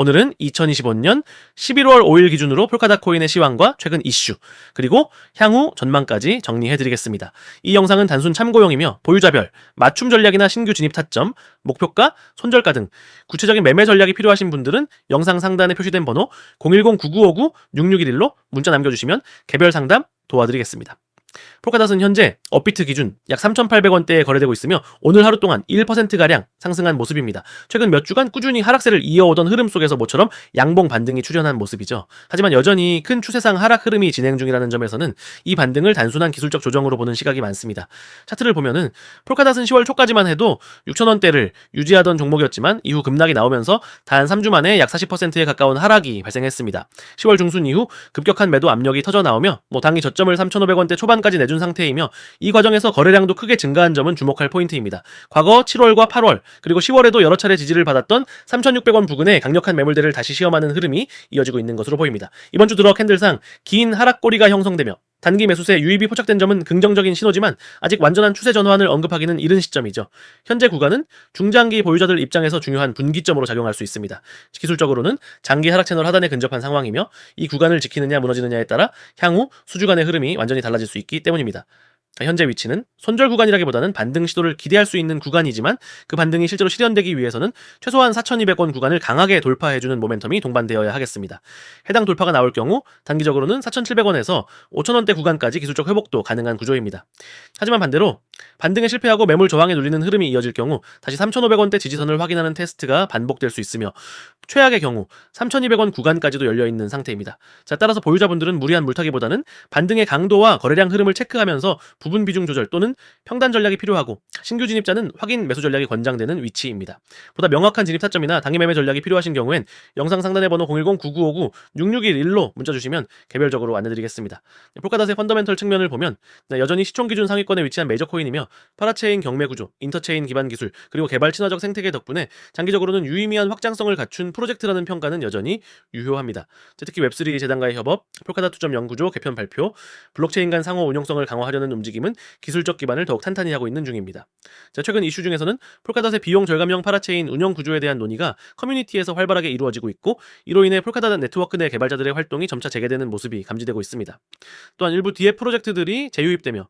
오늘은 2025년 11월 5일 기준으로 폴카다 코인의 시황과 최근 이슈, 그리고 향후 전망까지 정리해드리겠습니다. 이 영상은 단순 참고용이며 보유자별, 맞춤 전략이나 신규 진입 타점, 목표가, 손절가 등 구체적인 매매 전략이 필요하신 분들은 영상 상단에 표시된 번호 010-9959-6611로 문자 남겨주시면 개별 상담 도와드리겠습니다. 폴카닷은 현재 업비트 기준 약 3,800원대에 거래되고 있으며 오늘 하루 동안 1%가량 상승한 모습입니다. 최근 몇 주간 꾸준히 하락세를 이어오던 흐름 속에서 모처럼 양봉 반등이 출현한 모습이죠. 하지만 여전히 큰 추세상 하락 흐름이 진행 중이라는 점에서는 이 반등을 단순한 기술적 조정으로 보는 시각이 많습니다. 차트를 보면은 폴카닷은 10월 초까지만 해도 6,000원대를 유지하던 종목이었지만 이후 급락이 나오면서 단 3주 만에 약 40%에 가까운 하락이 발생했습니다. 10월 중순 이후 급격한 매도 압력이 터져 나오며 뭐 당이 저점을 3,500원대 초반 까지 내준 상태이며 이 과정에서 거래량도 크게 증가한 점은 주목할 포인트입니다. 과거 7월과 8월 그리고 10월에도 여러 차례 지지를 받았던 3,600원 부근에 강력한 매물대를 다시 시험하는 흐름이 이어지고 있는 것으로 보입니다. 이번 주 들어 캔들상 긴 하락꼬리가 형성되며 단기 매수세 유입이 포착된 점은 긍정적인 신호지만 아직 완전한 추세 전환을 언급하기는 이른 시점이죠. 현재 구간은 중장기 보유자들 입장에서 중요한 분기점으로 작용할 수 있습니다. 기술적으로는 장기 하락 채널 하단에 근접한 상황이며 이 구간을 지키느냐 무너지느냐에 따라 향후 수주간의 흐름이 완전히 달라질 수 있기 때문입니다. 현재 위치는 손절 구간이라기보다는 반등 시도를 기대할 수 있는 구간이지만 그 반등이 실제로 실현되기 위해서는 최소한 4,200원 구간을 강하게 돌파해주는 모멘텀이 동반되어야 하겠습니다. 해당 돌파가 나올 경우 단기적으로는 4,700원에서 5,000원대 구간까지 기술적 회복도 가능한 구조입니다. 하지만 반대로 반등에 실패하고 매물 저항에 눌리는 흐름이 이어질 경우 다시 3,500원대 지지선을 확인하는 테스트가 반복될 수 있으며 최악의 경우 3,200원 구간까지도 열려 있는 상태입니다. 자, 따라서 보유자분들은 무리한 물타기보다는 반등의 강도와 거래량 흐름을 체크하면서 부분 비중 조절 또는 평단 전략이 필요하고 신규 진입자는 확인 매수 전략이 권장되는 위치입니다. 보다 명확한 진입 타점이나 당일 매매 전략이 필요하신 경우엔 영상 상단의 번호 010-9959-6611로 문자 주시면 개별적으로 안내드리겠습니다. 폴카닷의 펀더멘털 측면을 보면 네, 여전히 시총 기준 상위권에 위치한 메이저 코인이며 파라체인 경매 구조, 인터체인 기반 기술, 그리고 개발 친화적 생태계 덕분에 장기적으로는 유의미한 확장성을 갖춘 프로젝트라는 평가는 여전히 유효합니다. 자, 특히 웹3 재단과의 협업, 폴카닷 투점 연구조 개편 발표, 블록체인 간 상호 운용성을 강화하려는 움직임 은 기술적 기반을 더욱 탄탄히 하고 있는 중입니다. 자, 최근 이슈 중에서는 폴카닷의 비용 절감형 파라체인 운영 구조에 대한 논의가 커뮤니티에서 활발하게 이루어지고 있고 이로 인해 폴카닷 네트워크 내 개발자들의 활동이 점차 재개되는 모습이 감지되고 있습니다. 또한 일부 디앱 프로젝트들이 재유입되며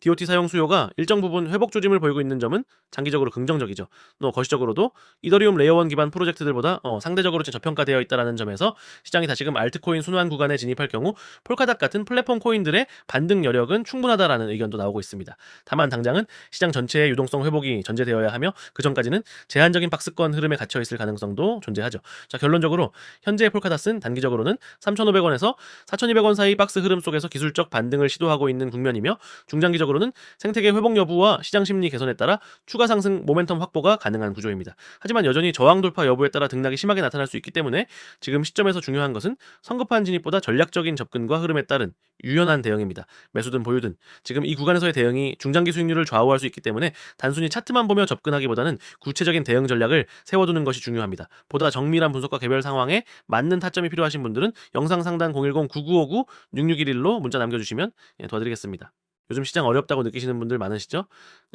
DOT 사용 수요가 일정 부분 회복 조짐을 보이고 있는 점은 장기적으로 긍정적이죠. 또 거시적으로도 이더리움 레이어1 기반 프로젝트들보다 어, 상대적으로 좀 저평가되어 있다는 점에서 시장이 다시금 알트코인 순환 구간에 진입할 경우 폴카닷 같은 플랫폼 코인들의 반등 여력은 충분하다라는 의견도 나오고 있습니다. 다만 당장은 시장 전체의 유동성 회복이 전제되어야 하며 그 전까지는 제한적인 박스권 흐름에 갇혀 있을 가능성도 존재하죠. 자 결론적으로 현재 폴카닷은 단기적으로는 3,500원에서 4,200원 사이 박스 흐름 속에서 기술적 반등을 시도하고 있는 국면이며 중장기적 으로는 생태계 회복 여부와 시장 심리 개선에 따라 추가 상승 모멘텀 확보가 가능한 구조입니다. 하지만 여전히 저항 돌파 여부에 따라 등락이 심하게 나타날 수 있기 때문에 지금 시점에서 중요한 것은 성급한 진입보다 전략적인 접근과 흐름에 따른 유연한 대응입니다. 매수든 보유든 지금 이 구간에서의 대응이 중장기 수익률을 좌우할 수 있기 때문에 단순히 차트만 보며 접근하기보다는 구체적인 대응 전략을 세워두는 것이 중요합니다. 보다 정밀한 분석과 개별 상황에 맞는 타점이 필요하신 분들은 영상 상단 010-9959-6611로 문자 남겨주시면 예, 도와드리겠습니다. 요즘 시장 어렵다고 느끼시는 분들 많으시죠?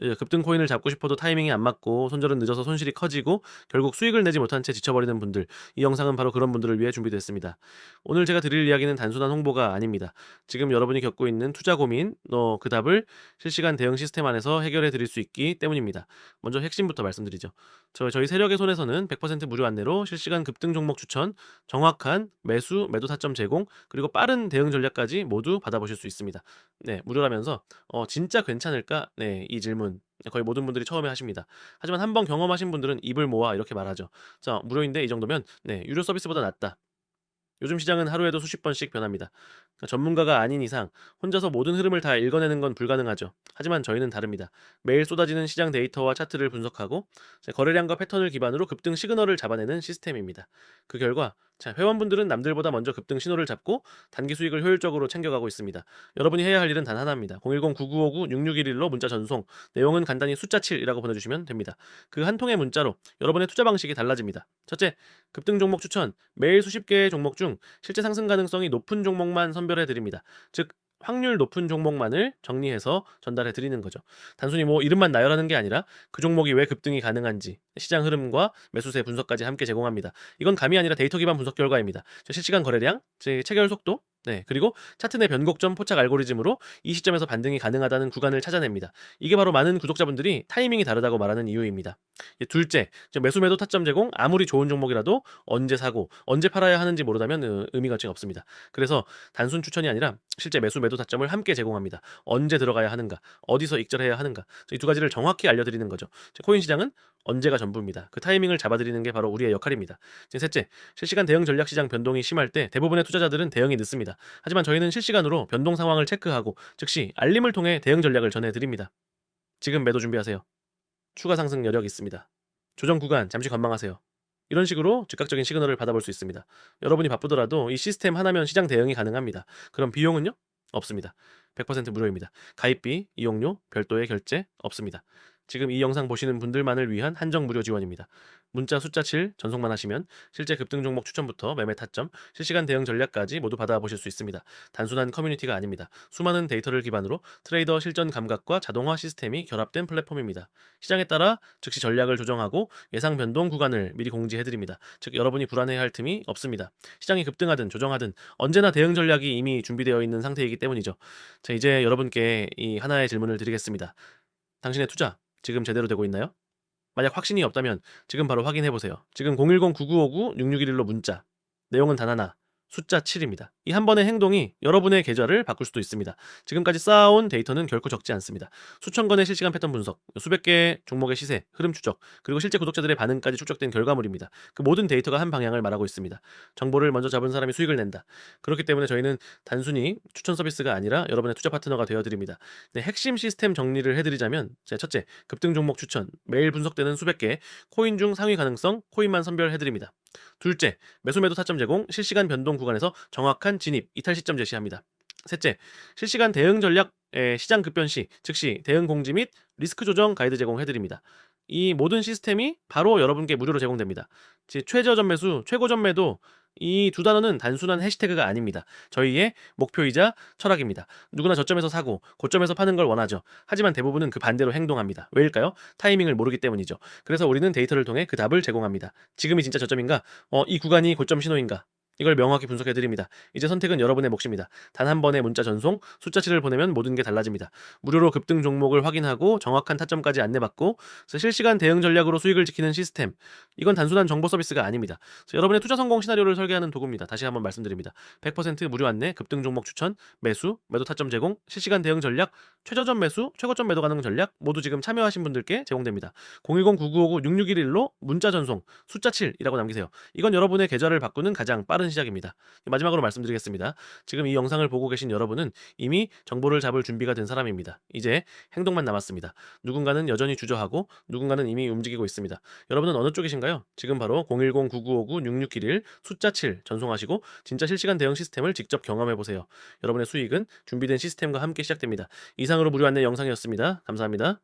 예, 급등 코인을 잡고 싶어도 타이밍이 안 맞고 손절은 늦어서 손실이 커지고 결국 수익을 내지 못한 채 지쳐버리는 분들 이 영상은 바로 그런 분들을 위해 준비됐습니다. 오늘 제가 드릴 이야기는 단순한 홍보가 아닙니다. 지금 여러분이 겪고 있는 투자 고민 어, 그 답을 실시간 대응 시스템 안에서 해결해 드릴 수 있기 때문입니다. 먼저 핵심부터 말씀드리죠. 저, 저희 세력의 손에서는 100% 무료 안내로 실시간 급등 종목 추천, 정확한 매수, 매도 타점 제공, 그리고 빠른 대응 전략까지 모두 받아보실 수 있습니다. 네, 무료라면서 어, 진짜 괜찮을까? 네, 이 질문 거의 모든 분들이 처음에 하십니다. 하지만 한 번 경험하신 분들은 입을 모아 이렇게 말하죠. 자, 무료인데 이 정도면 네, 유료 서비스보다 낫다. 요즘 시장은 하루에도 수십 번씩 변합니다. 그러니까 전문가가 아닌 이상 혼자서 모든 흐름을 다 읽어내는 건 불가능하죠. 하지만 저희는 다릅니다. 매일 쏟아지는 시장 데이터와 차트를 분석하고 거래량과 패턴을 기반으로 급등 시그널을 잡아내는 시스템입니다. 그 결과 자, 회원분들은 남들보다 먼저 급등 신호를 잡고 단기 수익을 효율적으로 챙겨가고 있습니다. 여러분이 해야 할 일은 단 하나입니다. 010-9959-6611로 문자 전송, 내용은 간단히 숫자 7이라고 보내주시면 됩니다. 그 한 통의 문자로 여러분의 투자 방식이 달라집니다. 첫째, 급등 종목 추천, 매일 수십 개의 종목 중 실제 상승 가능성이 높은 종목만 선별해 드립니다. 즉, 확률 높은 종목만을 정리해서 전달해 드리는 거죠. 단순히 뭐 이름만 나열하는 게 아니라 그 종목이 왜 급등이 가능한지 시장 흐름과 매수세 분석까지 함께 제공합니다. 이건 감이 아니라 데이터 기반 분석 결과입니다. 저 실시간 거래량, 즉 체결 속도, 네, 그리고 차트 내 변곡점 포착 알고리즘으로 이 시점에서 반등이 가능하다는 구간을 찾아냅니다. 이게 바로 많은 구독자분들이 타이밍이 다르다고 말하는 이유입니다. 예, 둘째, 저 매수 매도 타점 제공 아무리 좋은 종목이라도 언제 사고 언제 팔아야 하는지 모르다면 어, 의미가 지금 없습니다. 그래서 단순 추천이 아니라 실제 매수 매도 타점을 함께 제공합니다. 언제 들어가야 하는가, 어디서 익절해야 하는가 이 두 가지를 정확히 알려드리는 거죠. 자, 코인 시장은 언제가 전부입니다. 그 타이밍을 잡아드리는 게 바로 우리의 역할입니다. 셋째, 실시간 대응 전략 시장 변동이 심할 때 대부분의 투자자들은 대응이 늦습니다. 하지만 저희는 실시간으로 변동 상황을 체크하고 즉시 알림을 통해 대응 전략을 전해드립니다. 지금 매도 준비하세요. 추가 상승 여력 있습니다. 조정 구간 잠시 관망하세요. 이런 식으로 즉각적인 시그널을 받아볼 수 있습니다. 여러분이 바쁘더라도 이 시스템 하나면 시장 대응이 가능합니다. 그럼 비용은요? 없습니다. 100% 무료입니다. 가입비, 이용료, 별도의 결제 없습니다. 지금 이 영상 보시는 분들만을 위한 한정 무료 지원입니다. 문자 숫자 7 전송만 하시면 실제 급등 종목 추천부터 매매 타점, 실시간 대응 전략까지 모두 받아보실 수 있습니다. 단순한 커뮤니티가 아닙니다. 수많은 데이터를 기반으로 트레이더 실전 감각과 자동화 시스템이 결합된 플랫폼입니다. 시장에 따라 즉시 전략을 조정하고 예상 변동 구간을 미리 공지해드립니다. 즉 여러분이 불안해할 틈이 없습니다. 시장이 급등하든 조정하든 언제나 대응 전략이 이미 준비되어 있는 상태이기 때문이죠. 자 이제 여러분께 이 하나의 질문을 드리겠습니다. 당신의 투자 지금 제대로 되고 있나요? 만약 확신이 없다면 지금 바로 확인해 보세요. 지금 010-9959-6611로 문자. 내용은 단 하나. 숫자 7입니다. 이 한 번의 행동이 여러분의 계좌를 바꿀 수도 있습니다. 지금까지 쌓아온 데이터는 결코 적지 않습니다. 수천 건의 실시간 패턴 분석, 수백 개의 종목의 시세, 흐름 추적, 그리고 실제 구독자들의 반응까지 축적된 결과물입니다. 그 모든 데이터가 한 방향을 말하고 있습니다. 정보를 먼저 잡은 사람이 수익을 낸다. 그렇기 때문에 저희는 단순히 추천 서비스가 아니라 여러분의 투자 파트너가 되어드립니다. 네, 핵심 시스템 정리를 해드리자면 제 첫째, 급등 종목 추천, 매일 분석되는 수백 개, 코인 중 상위 가능성, 코인만 선별해드립니다. 둘째, 매수 매도 타점 제공, 실시간 변동 구간에서 정확한 진입, 이탈 시점 제시합니다. 셋째, 실시간 대응 전략의 시장 급변 시 즉시 대응 공지 및 리스크 조정 가이드 제공해드립니다. 이 모든 시스템이 바로 여러분께 무료로 제공됩니다. 즉, 최저점 매수, 최고점 매도 이 두 단어는 단순한 해시태그가 아닙니다. 저희의 목표이자 철학입니다. 누구나 저점에서 사고 고점에서 파는 걸 원하죠. 하지만 대부분은 그 반대로 행동합니다. 왜일까요? 타이밍을 모르기 때문이죠. 그래서 우리는 데이터를 통해 그 답을 제공합니다. 지금이 진짜 저점인가? 어, 이 구간이 고점 신호인가? 이걸 명확히 분석해 드립니다. 이제 선택은 여러분의 몫입니다. 단 한 번의 문자 전송, 숫자 7을 보내면 모든 게 달라집니다. 무료로 급등 종목을 확인하고 정확한 타점까지 안내받고 실시간 대응 전략으로 수익을 지키는 시스템. 이건 단순한 정보 서비스가 아닙니다. 여러분의 투자 성공 시나리오를 설계하는 도구입니다. 다시 한번 말씀드립니다. 100% 무료 안내, 급등 종목 추천, 매수, 매도 타점 제공, 실시간 대응 전략, 최저점 매수, 최고점 매도 가능 전략 모두 지금 참여하신 분들께 제공됩니다. 010-9959-6611로 문자 전송, 숫자 7이라고 남기세요. 이건 여러분의 계좌를 바꾸는 가장 빠른 시작입니다. 마지막으로 말씀드리겠습니다. 지금 이 영상을 보고 계신 여러분은 이미 정보를 잡을 준비가 된 사람입니다. 이제 행동만 남았습니다. 누군가는 여전히 주저하고 누군가는 이미 움직이고 있습니다. 여러분은 어느 쪽이신가요? 지금 바로 010-9959-6611 숫자 7 전송하시고 진짜 실시간 대응 시스템을 직접 경험해 보세요. 여러분의 수익은 준비된 시스템과 함께 시작됩니다. 이상으로 무료 안내 영상이었습니다. 감사합니다.